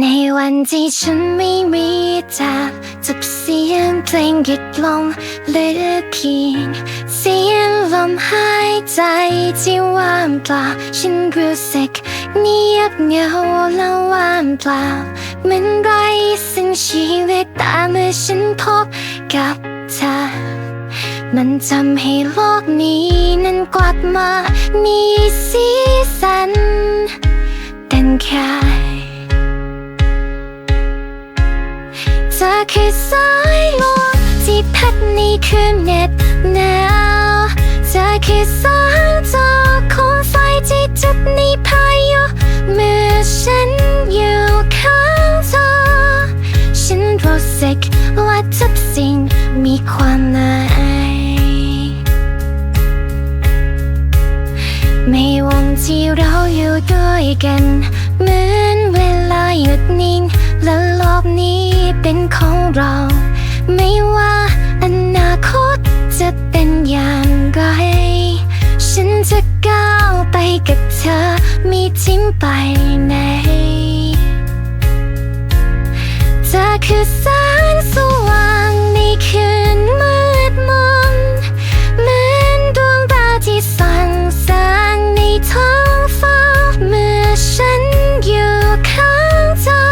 ในวันที่ฉันไม่มีเธอจับเสียงเพลงหยุดลงเหลือเพียง เสียงลมหายใจที่ว่างเปล่าฉันรู้สึกเงียบเหงาและว่างเปล่าเหมือนไรสิ่งชีวิตแต่เมื่อฉันพบกับเธอ มันทำให้โลกนี้นั้นกลับมา มีสีสันเป็นแค่ ธอคือสายลมที่พัดในคืนเหน็ดหนาวเธอคือแสงจากโคมไฟที่จุดในพายุเมื่อฉันอยู่ข้างเธอฉันรู้สึกว่าทุกสิ่งมีความหมายไม่วันที่เราอยู่ด้วยกัน เรา ไม่ว่าอนาคตจะเป็นอย่างไรฉันจะก้าวไปกับเธอมีทิ้งไปไหนเธอคือแสงสว่างในคืนมืดมนเหมือนดวงดาวที่ส่องแสงในท้องฟ้า เมื่อฉันอยู่ข้างเธอ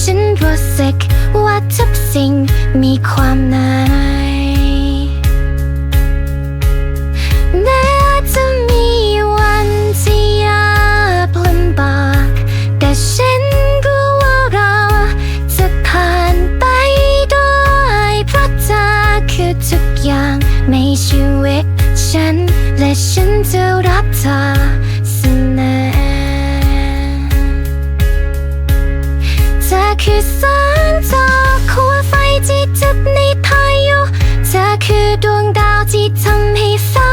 ฉันรู้สึก ว่าทุกสิ่งมีความหมายแม้จะมีวันที่ยากลำบากแต่ฉันรู้ว่าเราจะผ่านไปด้วยเพราะเธอคือทุกอย่างในชีวิตฉัน และฉันจะรักเธอเสมอเธอคือ คือดวงดาวที่ทำให้ฟ้า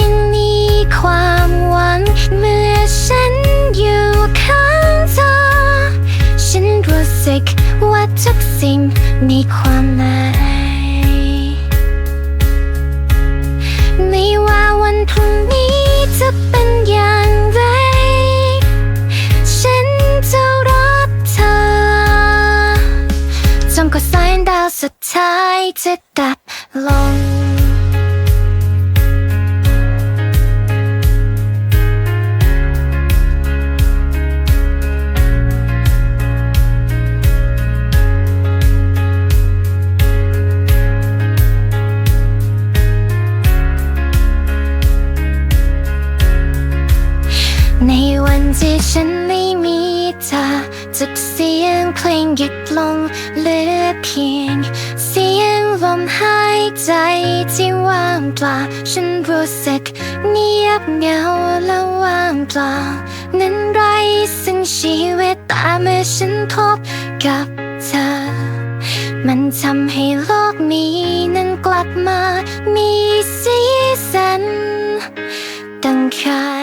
ยังมีความหวัง เมื่อฉันอยู่ข้างเธอ ฉันรู้สึกว่าทุกสิ่งมีความหมายไม่ว่าวันพรุ่งนี้จะเป็นอย่างไร ฉันจะรักเธอจนกว่าแสงดาวสุดท้ายจะดับลง ที่ฉันไม่มีเธอทุกเสียงเพลงหยุดลงเหลือเพียง เสียงลมหายใจที่ว่างเปล่าฉันรู้สึกเงียบเหงาและว่างเปล่านั้นไรซึ่งชีวิตแต่เมื่อฉันพบกับเธอ มันทำให้โลกนี้นั้นกลับมามีสีสันดังคย